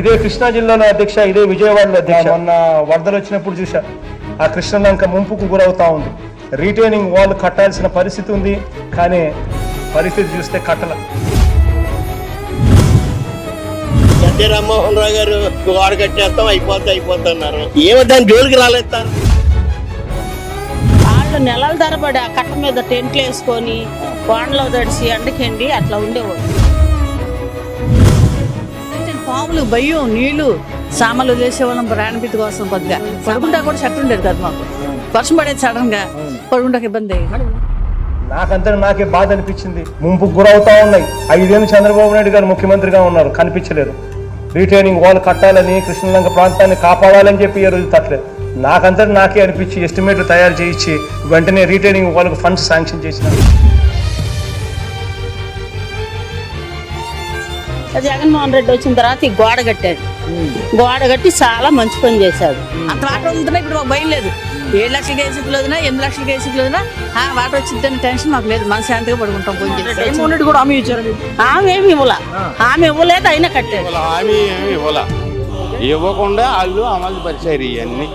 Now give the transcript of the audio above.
ఇదే కృష్ణా జిల్లాలో అధ్యక్ష ఇదే విజయవాడలో అధ్యక్ష. మొన్న వరదలు వచ్చినప్పుడు చూసా ఆ కృష్ణలంక ముంపుకు గురవుతా ఉంది. రీటైనింగ్ వాల్ కట్టాల్సిన పరిస్థితి ఉంది కానీ పరిస్థితి చూస్తే కట్టల. ఎన్టీ రామ్మోహన్ రావు గారు గోడ కట్టేస్తాం అయిపోద్ది అయిపోతున్నారు. ఏమో దాని జోలికి రాలేదు సార్. వాళ్ళు నెలల తరబడి ఆ కట్ట మీద టెంట్లు వేసుకొని వానలో తడిసి ఎండకెండి అట్లా ఉండేవాడు పాములు భయం నీళ్ళు సామాన్లు చేసేవాళ్ళం ప్రాణభీతి కోసం కొద్దిగా. పడుకుంటా కూడా చెట్టు ఉండేది కదా మాకు. వర్షం పడేది సడన్గా పడుకుంటాకి ఇబ్బంది నాకంతా నాకే బాధ అనిపించింది. ముంపు గురవుతా ఉన్నాయి. ఐదేళ్ళు చంద్రబాబు నాయుడు గారు ముఖ్యమంత్రిగా ఉన్నారు. కనిపించలేదు. రీటైనింగ్ వాల్ కట్టాలని కృష్ణలంక ప్రాంతాన్ని కాపాడాలని చెప్పి ఈ రోజు తట్టలేదు. నాకంతా నాకే అనిపించి ఎస్టిమేట్లు తయారు చేయించి వెంటనే రీటైనింగ్ వాళ్ళకు ఫండ్స్ శాంక్షన్ చేసినారు జగన్మోహన్ రెడ్డి వచ్చిన తర్వాత ఈ గోడ కట్టాడు. గోడ కట్టి చాలా మంచి పని చేశాడు. అంత వాటర్ వదులుతున్నా ఇప్పుడు మాకు భయం లేదు. ఏడు లక్షలకి వేసి వదిలినా ఎనిమిది లక్షలకి వదిలినా ఆ వాటర్ వచ్చిందని టెన్షన్ మాకు లేదు. మన శాంతిగా పడుకుంటాం కొంచెం కూడా ఆమె ఇచ్చారు ఆమె ఏమి ఇవ్వాల? ఆమె ఇవ్వలేదు అయినా కట్టాడు. హామీ ఏమి ఇవ్వాల. ఇవ్వకుండా వాళ్ళు అమలు పరిచారు ఇవన్నీ.